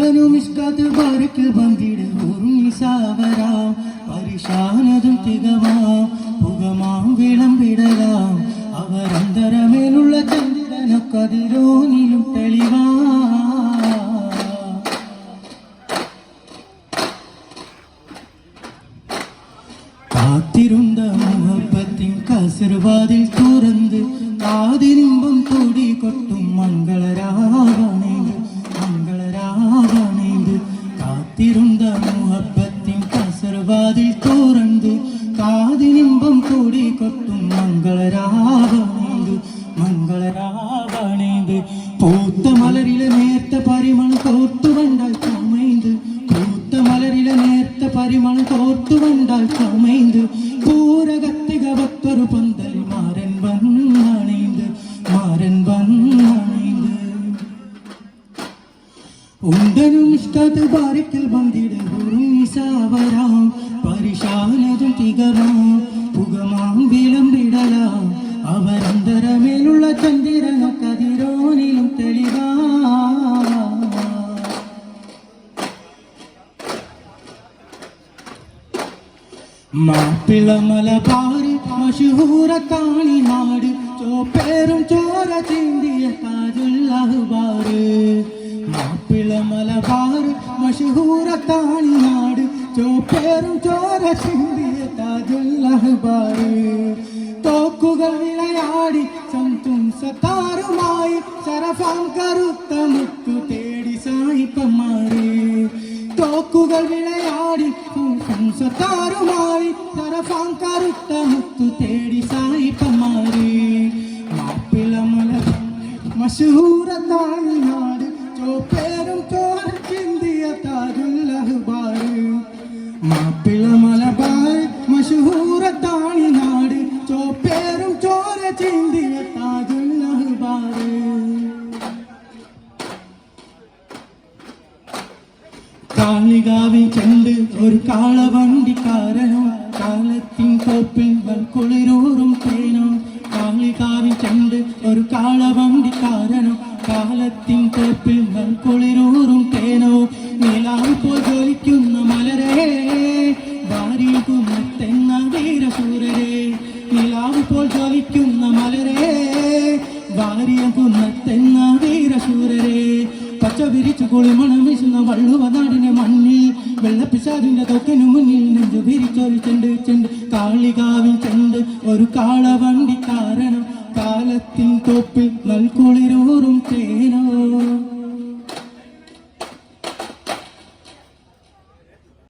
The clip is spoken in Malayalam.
ഉണ്ടനും ഇഷ്കാത്ത് ബാരക്ക് വന്നിട് ഉറുമിസാവരാം പരിശാനതും തികവാം. പുകമാം വിളമ്പിടലാം അവരന്തരമേലുള്ള ചന്ദ്രന കതിരോനിലും തെളിവാ. കാത്തിരുந்த മുഹപ്പത്തിൻ കസർവാതിൽ തുറന്ന് കാതിരിമ്പം കൂടി കൊട്ടും മംഗളരാവണേന്ത് കസർവാതിൽ തുറന്ന് കാതിരിമ്പം കൂടി കൊട്ടും മംഗളരാവണേന്ത് മംഗളരാവണേന്ത് പൂത്ത മലരിലെ നേർത്ത പരിമൾ തോർത്തു കണ്ടാൽ ചമൈന്ത് പൂത്ത മലരിലെ നേർത്ത പരിമൾ തോർത്തു കണ്ടാൽ ചമൈന്ത് പൂരകത്തിക ഭക്തരു പന്തൽ മാരൻ വന്നണൈന്ത് മാരൻ വന്നണൈന്ത് ഉണ്ടനും ഇഷ്ടത്ത് ബാരിക്കൽ വന്നിട ഉറുമിസാവരാം പരിശാലതും തികവും പുകമാം വിളമ്പിടലാം. അവരന്തരമേലുള്ള ചന്ദ്രന കതിരോനിലും തെളിവാ. മാപ്പിള മലബാറ് മഷൂറ കാണിനാട് ചോപ്പേറും ചോര ചിന്തിയ താജുല്ലഹ്ബാറ് മാപ്പിള മലബാറ് മഷൂറ കാണിനാട് ചോപ്പേറും ചോര ചിന്തിയ താജുല്ലഹ്ബാറ് തോക്കുകൾ വിളയാടി സംതും സത്താറുമായി സരഫാൻ കറുത്ത മുത്തു തേടി സായിപ്പന്മാര്. തോക്കുകൾ വിളയാടി സത്താറുമായി സരഫാൻ കറുത്ത മുത്തു തേടി സായിപ്പന്മാര്. മാപ്പിള മല മഷൂറ മാപ്പിള മലബാർ ചോപ്പേരും ചോര ചിന്തിയ താജുല്ലഹുബാറ് കാളികാവിൽ ചെണ്ട് ഒരു കാളവണ്ടിക്കാരനോ കാലത്തിൻ കോപ്പിൽ കുളിരൂറും തേനും. കാളികാവിൽ ചെണ്ട് ഒരു കാളവണ്ടിക്കാരനോ കാലത്തിൻ കോപ്പിൽ കുളിരൂറും തേനോ നിലാവ് പോൽ ജ്വലിക്കുന്ന മലരേ ഭാര്യകുമത്തെന്ന വീരസൂരരേ നിലാവ് പോൽ ജ്വലിക്കുന്ന മലരേ ഭാര്യകുമത്തെന്ന വീരസൂരരേ. പച്ച വിരിച്ചു കുളിമണം വീശുന്ന വള്ളുവ നാടിനെ മണ്ണിൽ വെള്ളപ്പിശാദിന്റെ തൊക്കനു മുന്നിൽ നെഞ്ചു വിരിച്ചൊരു ചെണ്ട് ചെണ്ട് കാളികാവിൽ ചെണ്ട് ഒരു കാളവണ്ടി കാരണം കാലത്തിൻ തോപ്പിൽ നൽകുളിരൂറും തേനോ?